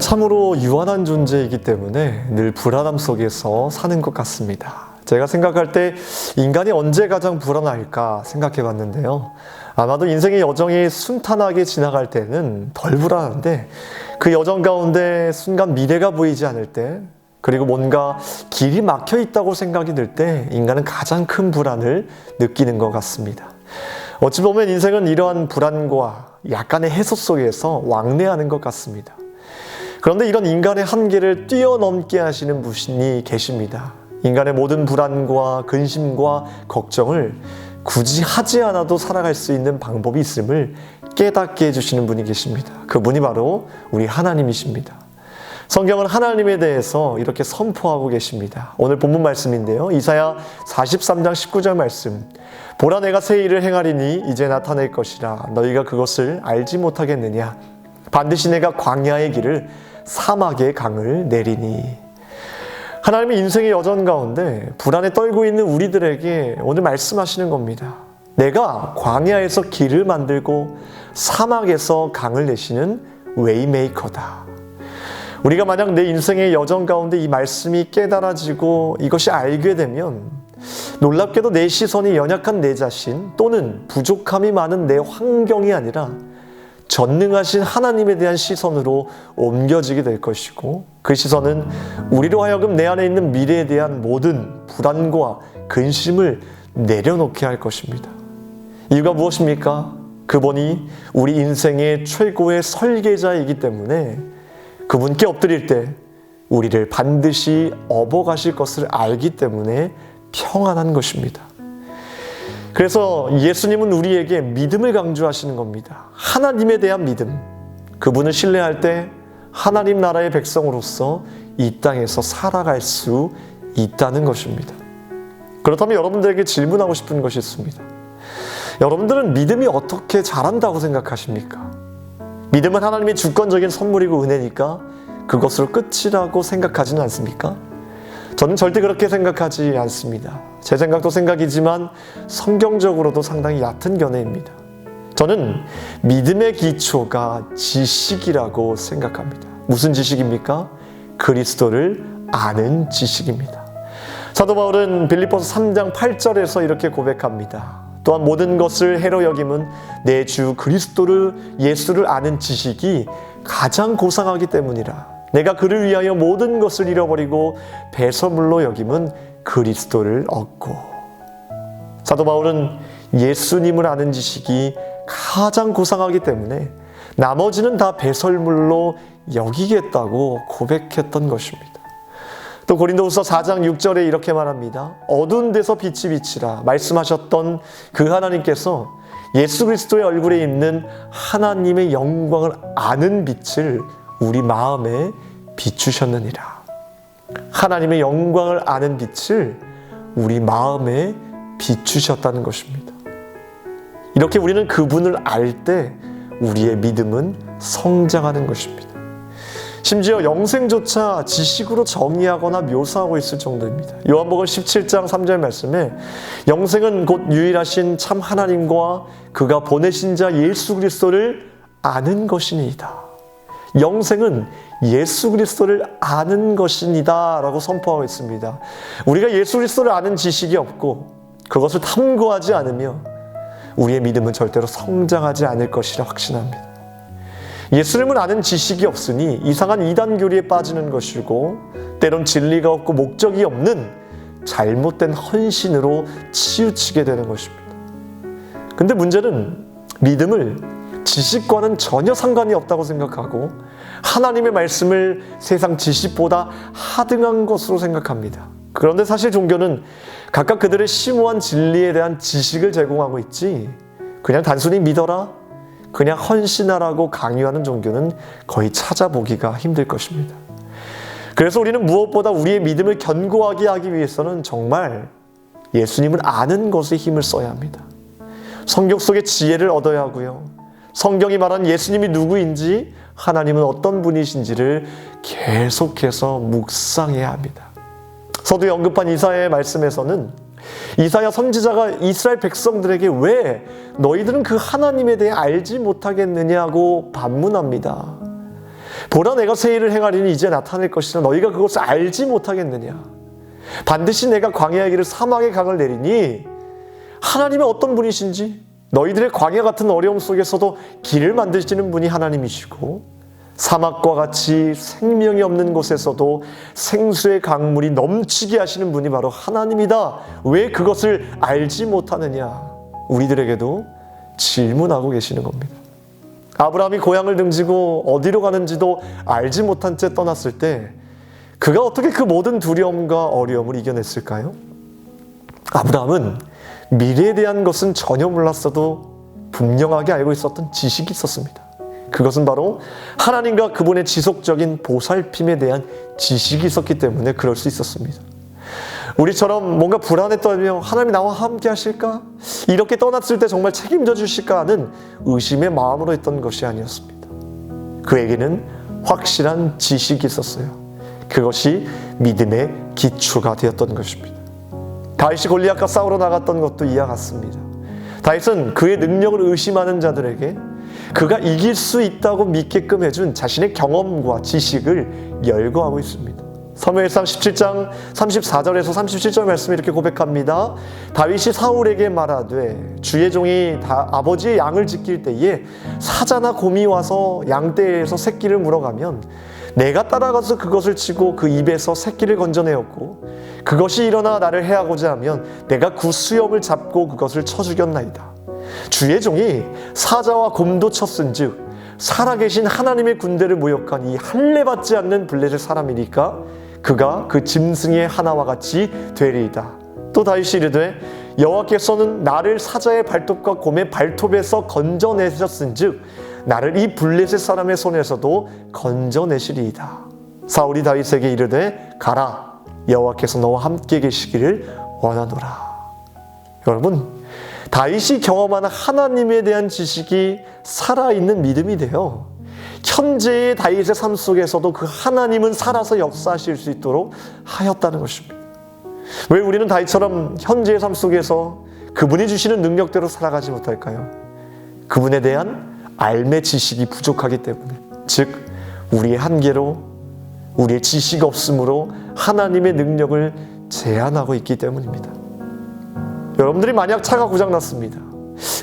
참으로 유한한 존재이기 때문에 늘 불안함 속에서 사는 것 같습니다. 제가 생각할 때 인간이 언제 가장 불안할까 생각해 봤는데요. 아마도 인생의 여정이 순탄하게 지나갈 때는 덜 불안한데 그 여정 가운데 순간 미래가 보이지 않을 때 그리고 뭔가 길이 막혀 있다고 생각이 들 때 인간은 가장 큰 불안을 느끼는 것 같습니다. 어찌 보면 인생은 이러한 불안과 약간의 해소 속에서 왕래하는 것 같습니다. 그런데 이런 인간의 한계를 뛰어넘게 하시는 분이 계십니다. 인간의 모든 불안과 근심과 걱정을 굳이 하지 않아도 살아갈 수 있는 방법이 있음을 깨닫게 해주시는 분이 계십니다. 그분이 바로 우리 하나님이십니다. 성경은 하나님에 대해서 이렇게 선포하고 계십니다. 오늘 본문 말씀인데요. 이사야 43장 19절 말씀. 보라 내가 새 일을 행하리니 이제 나타낼 것이라 너희가 그것을 알지 못하겠느냐. 반드시 내가 광야의 길을 사막의 강을 내리니. 하나님의 인생의 여전 가운데 불안에 떨고 있는 우리들에게 오늘 말씀하시는 겁니다. 내가 광야에서 길을 만들고 사막에서 강을 내시는 웨이메이커다. 우리가 만약 내 인생의 여정 가운데 이 말씀이 깨달아지고 이것이 알게 되면 놀랍게도 내 시선이 연약한 내 자신 또는 부족함이 많은 내 환경이 아니라 전능하신 하나님에 대한 시선으로 옮겨지게 될 것이고 그 시선은 우리로 하여금 내 안에 있는 미래에 대한 모든 불안과 근심을 내려놓게 할 것입니다. 이유가 무엇입니까? 그분이 우리 인생의 최고의 설계자이기 때문에 그분께 엎드릴 때 우리를 반드시 업어가실 것을 알기 때문에 평안한 것입니다. 그래서 예수님은 우리에게 믿음을 강조하시는 겁니다. 하나님에 대한 믿음. 그분을 신뢰할 때 하나님 나라의 백성으로서 이 땅에서 살아갈 수 있다는 것입니다. 그렇다면 여러분들에게 질문하고 싶은 것이 있습니다. 여러분들은 믿음이 어떻게 자란다고 생각하십니까? 믿음은 하나님의 주권적인 선물이고 은혜니까 그것으로 끝이라고 생각하지는 않습니까? 저는 절대 그렇게 생각하지 않습니다. 제 생각도 생각이지만 성경적으로도 상당히 얕은 견해입니다. 저는 믿음의 기초가 지식이라고 생각합니다. 무슨 지식입니까? 그리스도를 아는 지식입니다. 사도 바울은 빌립보서 3장 8절에서 이렇게 고백합니다. 또한 모든 것을 해로 여김은 내 주 그리스도를 예수를 아는 지식이 가장 고상하기 때문이라. 내가 그를 위하여 모든 것을 잃어버리고 배설물로 여김은 그리스도를 얻고. 사도 바울은 예수님을 아는 지식이 가장 고상하기 때문에 나머지는 다 배설물로 여기겠다고 고백했던 것입니다. 또 고린도후서 4장 6절에 이렇게 말합니다. 어두운 데서 빛이 비치라 말씀하셨던 그 하나님께서 예수 그리스도의 얼굴에 있는 하나님의 영광을 아는 빛을 우리 마음에 비추셨느니라. 하나님의 영광을 아는 빛을 우리 마음에 비추셨다는 것입니다. 이렇게 우리는 그분을 알 때 우리의 믿음은 성장하는 것입니다. 심지어 영생조차 지식으로 정의하거나 묘사하고 있을 정도입니다. 요한복음 17장 3절 말씀에 영생은 곧 유일하신 참 하나님과 그가 보내신 자 예수 그리스도를 아는 것이니이다. 영생은 예수 그리스도를 아는 것이니다 라고 선포하고 있습니다. 우리가 예수 그리스도를 아는 지식이 없고 그것을 탐구하지 않으며 우리의 믿음은 절대로 성장하지 않을 것이라 확신합니다. 예수님을 아는 지식이 없으니 이상한 이단 교리에 빠지는 것이고 때론 진리가 없고 목적이 없는 잘못된 헌신으로 치우치게 되는 것입니다. 근데 문제는 믿음을 지식과는 전혀 상관이 없다고 생각하고 하나님의 말씀을 세상 지식보다 하등한 것으로 생각합니다. 그런데 사실 종교는 각각 그들의 심오한 진리에 대한 지식을 제공하고 있지 그냥 단순히 믿어라 그냥 헌신하라고 강요하는 종교는 거의 찾아보기가 힘들 것입니다. 그래서 우리는 무엇보다 우리의 믿음을 견고하게 하기 위해서는 정말 예수님을 아는 것에 힘을 써야 합니다. 성경 속의 지혜를 얻어야 하고요. 성경이 말한 예수님이 누구인지 하나님은 어떤 분이신지를 계속해서 묵상해야 합니다. 서두에 언급한 이사의 말씀에서는 이사야 선지자가 이스라엘 백성들에게 왜 너희들은 그 하나님에 대해 알지 못하겠느냐고 반문합니다. 보라 내가 새 일을 행하리니 이제 나타낼 것이라 너희가 그것을 알지 못하겠느냐. 반드시 내가 광야의 길을 사막의 강을 내리니 하나님은 어떤 분이신지 너희들의 광야 같은 어려움 속에서도 길을 만드시는 분이 하나님이시고 사막과 같이 생명이 없는 곳에서도 생수의 강물이 넘치게 하시는 분이 바로 하나님이다. 왜 그것을 알지 못하느냐? 우리들에게도 질문하고 계시는 겁니다. 아브라함이 고향을 등지고 어디로 가는지도 알지 못한 채 떠났을 때 그가 어떻게 그 모든 두려움과 어려움을 이겨냈을까요? 아브라함은 미래에 대한 것은 전혀 몰랐어도 분명하게 알고 있었던 지식이 있었습니다. 그것은 바로 하나님과 그분의 지속적인 보살핌에 대한 지식이 있었기 때문에 그럴 수 있었습니다. 우리처럼 뭔가 불안에 떨며 하나님이 나와 함께 하실까? 이렇게 떠났을 때 정말 책임져 주실까 하는 의심의 마음으로 했던 것이 아니었습니다. 그에게는 확실한 지식이 있었어요. 그것이 믿음의 기초가 되었던 것입니다. 다윗이 골리앗과 싸우러 나갔던 것도 이와 같습니다. 다윗은 그의 능력을 의심하는 자들에게 그가 이길 수 있다고 믿게끔 해준 자신의 경험과 지식을 열거하고 있습니다. 사무엘상 17장 34절에서 37절 말씀이 이렇게 고백합니다. 다윗이 사울에게 말하되 주의 종이 다 아버지의 양을 지킬 때에 사자나 곰이 와서 양떼에서 새끼를 물어가면 내가 따라가서 그것을 치고 그 입에서 새끼를 건져내었고 그것이 일어나 나를 해하고자 하면 내가 그 수염을 잡고 그것을 쳐 죽였나이다. 주의 종이 사자와 곰도 쳤은즉 살아계신 하나님의 군대를 모욕한 이 할례받지 않는 블레셋 사람이니까 그가 그 짐승의 하나와 같이 되리이다. 또 다윗이 이르되 여호와께서는 나를 사자의 발톱과 곰의 발톱에서 건져내셨은즉 나를 이 블레셋 사람의 손에서도 건져내시리이다. 사울이 다윗에게 이르되 가라 여호와께서 너와 함께 계시기를 원하노라. 여러분 다윗이 경험하는 하나님에 대한 지식이 살아있는 믿음이 돼요. 현재의 다윗의 삶 속에서도 그 하나님은 살아서 역사하실 수 있도록 하였다는 것입니다. 왜 우리는 다윗처럼 현재의 삶 속에서 그분이 주시는 능력대로 살아가지 못할까요? 그분에 대한 알매 지식이 부족하기 때문에 즉 우리의 한계로 우리의 지식 없음으로 하나님의 능력을 제한하고 있기 때문입니다. 여러분들이 만약 차가 고장났습니다.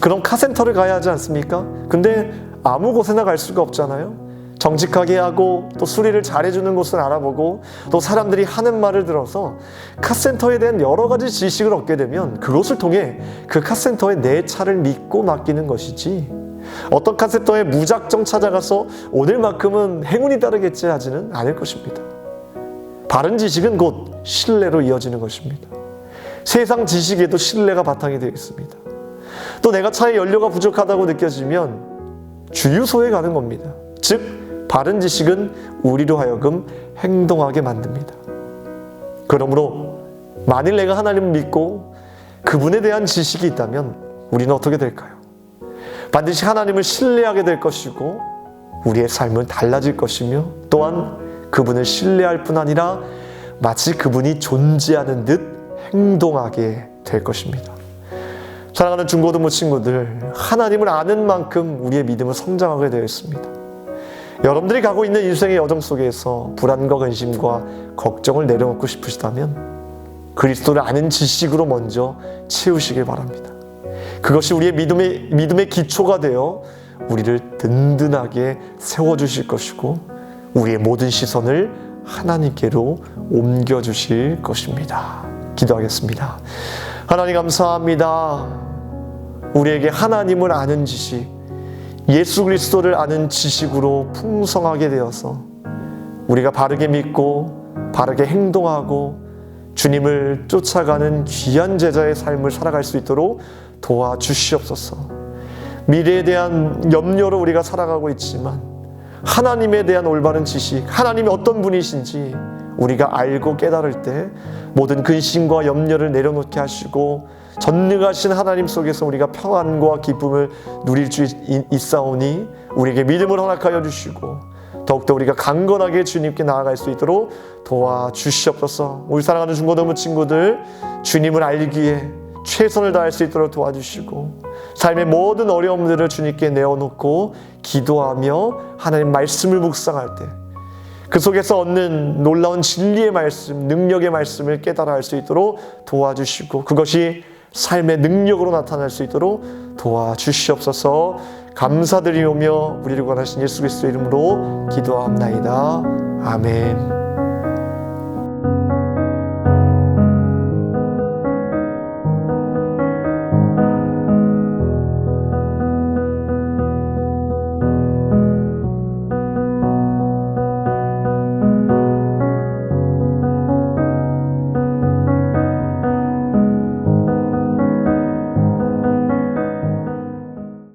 그럼 카센터를 가야 하지 않습니까? 근데 아무 곳에나 갈 수가 없잖아요. 정직하게 하고 또 수리를 잘해주는 곳을 알아보고 또 사람들이 하는 말을 들어서 카센터에 대한 여러 가지 지식을 얻게 되면 그것을 통해 그 카센터에 내 차를 믿고 맡기는 것이지 어떤 카센터에 무작정 찾아가서 오늘만큼은 행운이 따르겠지 하지는 않을 것입니다. 바른 지식은 곧 신뢰로 이어지는 것입니다. 세상 지식에도 신뢰가 바탕이 되어 있습니다. 또 내가 차에 연료가 부족하다고 느껴지면 주유소에 가는 겁니다. 즉, 바른 지식은 우리로 하여금 행동하게 만듭니다. 그러므로 만일 내가 하나님을 믿고 그분에 대한 지식이 있다면 우리는 어떻게 될까요? 반드시 하나님을 신뢰하게 될 것이고 우리의 삶은 달라질 것이며 또한 그분을 신뢰할 뿐 아니라 마치 그분이 존재하는 듯 행동하게 될 것입니다. 사랑하는 중고등부 친구들, 하나님을 아는 만큼 우리의 믿음은 성장하게 되어 있습니다. 여러분들이 가고 있는 인생의 여정 속에서 불안과 근심과 걱정을 내려놓고 싶으시다면 그리스도를 아는 지식으로 먼저 채우시길 바랍니다. 그것이 우리의 믿음의, 믿음의 기초가 되어 우리를 든든하게 세워주실 것이고 우리의 모든 시선을 하나님께로 옮겨주실 것입니다. 기도하겠습니다. 하나님 감사합니다. 우리에게 하나님을 아는 지식, 예수 그리스도를 아는 지식으로 풍성하게 되어서 우리가 바르게 믿고 바르게 행동하고 주님을 쫓아가는 귀한 제자의 삶을 살아갈 수 있도록 도와주시옵소서. 미래에 대한 염려로 우리가 살아가고 있지만 하나님에 대한 올바른 지식, 하나님이 어떤 분이신지 우리가 알고 깨달을 때 모든 근심과 염려를 내려놓게 하시고 전능하신 하나님 속에서 우리가 평안과 기쁨을 누릴 수 있사오니 우리에게 믿음을 허락하여 주시고 더욱더 우리가 강건하게 주님께 나아갈 수 있도록 도와주시옵소서. 우리 사랑하는 중고등부 친구들 주님을 알기에 최선을 다할 수 있도록 도와주시고 삶의 모든 어려움들을 주님께 내어놓고 기도하며 하나님 말씀을 묵상할 때 그 속에서 얻는 놀라운 진리의 말씀, 능력의 말씀을 깨달아 할 수 있도록 도와주시고 그것이 삶의 능력으로 나타날 수 있도록 도와주시옵소서 감사드리오며 우리를 원하신 예수 그리스도 이름으로 기도합나이다. 아멘.